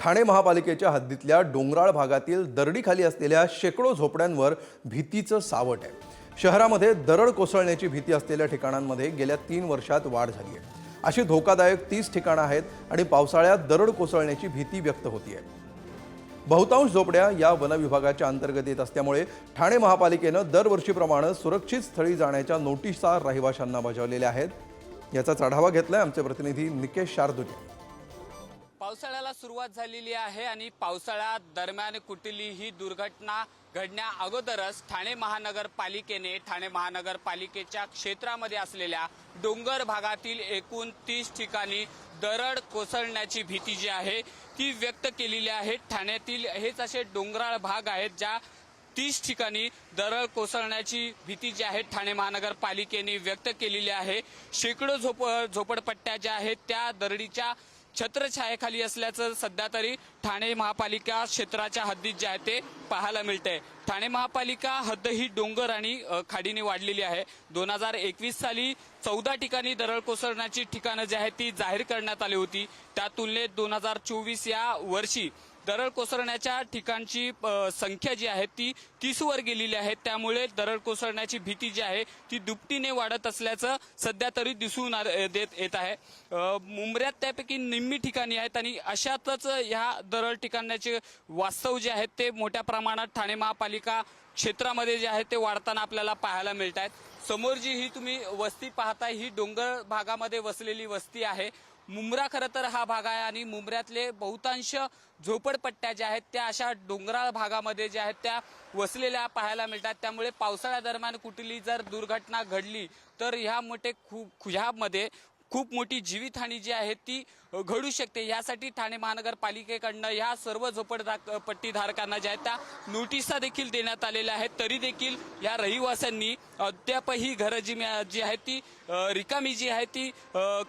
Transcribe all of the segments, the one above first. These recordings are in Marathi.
ठाणे महापालिकेच्या हद्दीतल्या डोंगराळ भागातील दरडीखाली असलेल्या शेकडो झोपड्यांवर भीतीचं सावट आहे. शहरामध्ये दरड कोसळण्याची भीती असलेल्या ठिकाणांमध्ये गेल्या तीन वर्षात वाढ झाली आहे. अशी धोकादायक तीस ठिकाणं आहेत आणि पावसाळ्यात दरड कोसळण्याची भीती व्यक्त होतीये. बहुतांश झोपड्या या वनविभागाच्या अंतर्गत येत असल्यामुळे ठाणे महापालिकेनं दरवर्षीप्रमाणे सुरक्षित स्थळी जाण्याच्या नोटिसा रहिवाशांना बजावलेल्या आहेत. याचाच आढावा घेतलाय आमचे प्रतिनिधी निकेश शार्दुले पावसाळ्याला सुरुवात झालेली आहे आणि पावसाळ्या दरम्यान कुठलीही दुर्घटना घडण्या अगोदरच ठाणे महानगरपालिकेने ठाणे महानगरपालिकेच्या क्षेत्रामध्ये असलेल्या डोंगर भागातील एकूण तीस ठिकाणी दरड कोसळण्याची भीती जी आहे ती व्यक्त केलेली आहे. ठाण्यातील हेच असे डोंगराळ भाग आहेत ज्या तीस ठिकाणी दरड कोसळण्याची भीती जी आहे ठाणे महानगरपालिकेने व्यक्त केलेली आहे. शेकडो झोप झोपडपट्ट्या ज्या आहेत त्या दरडीच्या छत्रछायेखाली असल्याचं सध्या तरी ठाणे महापालिका क्षेत्राच्या हद्दीत जे आहे ते पाहायला मिळतंय. ठाणे महापालिका हद्द ही डोंगर आणि खाडीने वाढलेली आहे. दोन हजार एकवीस साली चौदा ठिकाणी दरड कोसळण्याची ठिकाणं जी आहेत ती जाहीर करण्यात आली होती. त्या तुलनेत दोन हजार चोवीस या वर्षी दरड कोसळण्याच्या ठिकाणची संख्या जी आहे ती तीसवर गेलेली आहे. त्यामुळे दरड कोसळण्याची भीती जी आहे ती दुपटीने वाढत असल्याचं सध्या तरी दिसून आ- देत येत आहे. मुंबऱ्यात त्यापैकी निम्मी ठिकाणी आहेत आणि अशातच ह्या दरड ठिकाणाचे वास्तव जे आहेत ते मोठ्या प्रमाणात ठाणे महापालिका क्षेत्रामध्ये जे आहे ते वाढताना आपल्याला पाहायला मिळत आहेत. समोर जी ही तुम्ही वस्ती पाहताय ही डोंगर भागामध्ये वसलेली वस्ती आहे. मुंब्रा खरं तर हा भाग आहे आणि मुंबऱ्यातले बहुतांश झोपडपट्ट्या ज्या आहेत त्या अशा डोंगराळ भागामध्ये ज्या आहेत त्या वसलेल्या पाहायला मिळतात. त्यामुळे पावसाळ्यादरम्यान कुठली जर दुर्घटना घडली तर ह्या मोठे खू ह्यामध्ये खूप मोठी जीवितहानी जी आहे ती घडू शकते. यासाठी ठाणे महानगरपालिकेकडनं ह्या सर्व झोपडपट्टी पट्टीधारकांना ज्या आहेत त्या नोटिसा देखील देण्यात आलेल्या आहेत. तरी देखील या रहिवाशांनी अद्यापही घरं जी जी आहेत ती रिकामी जी आहे ती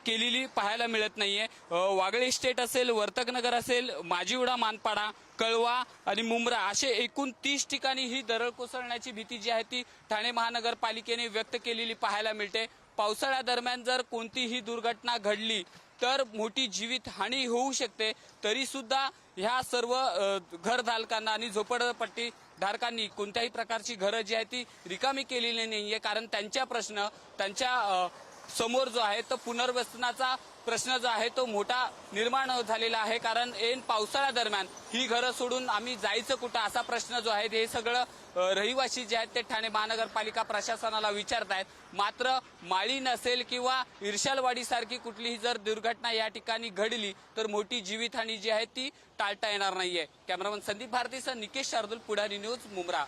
केलेली पाहायला मिळत नाहीये. वागळे इस्टेट असेल वर्तकनगर असेल माजीवडा मानपाडा कळवा आणि मुंब्रा असे एकूण तीस ठिकाणी ही दरड कोसळण्याची भीती जी आहे ती ठाणे महानगरपालिकेने व्यक्त केलेली पाहायला मिळते. पावसाळ्यादरम्यान जर कोणतीही दुर्घटना घडली तर मोठी जीवित हानी होऊ शकते. तरी सुद्धा ह्या सर्व घरधारकांना आणि झोपडपट्टी धारकांनी कोणत्याही प्रकारची घरं जी आहे ती रिकामी केलेली नाही आहे कारण त्यांच्या प्रश्न त्यांच्या समोर जो आहे तो पुनर्वसनाचा प्रश्न जो आहे तो मोठा निर्माण झालेला आहे. कारण ऐन पावसाळ्या दरम्यान ही घरं सोडून आम्ही जायचं कुठं असा प्रश्न जो आहे हे सगळं रहिवासी जे आहेत ते ठाणे महानगरपालिका प्रशासनाला विचारतायत मात्र माळी नसेल किंवा इर्शालवाडीसारखी कुठलीही जर दुर्घटना या ठिकाणी घडली तर मोठी जीवितहानी जी आहे ती टाळता येणार नाहीये. कॅमेरामन संदीप भारतीसह निकेश शार्दूल पुढारी न्यूज मुंब्रा.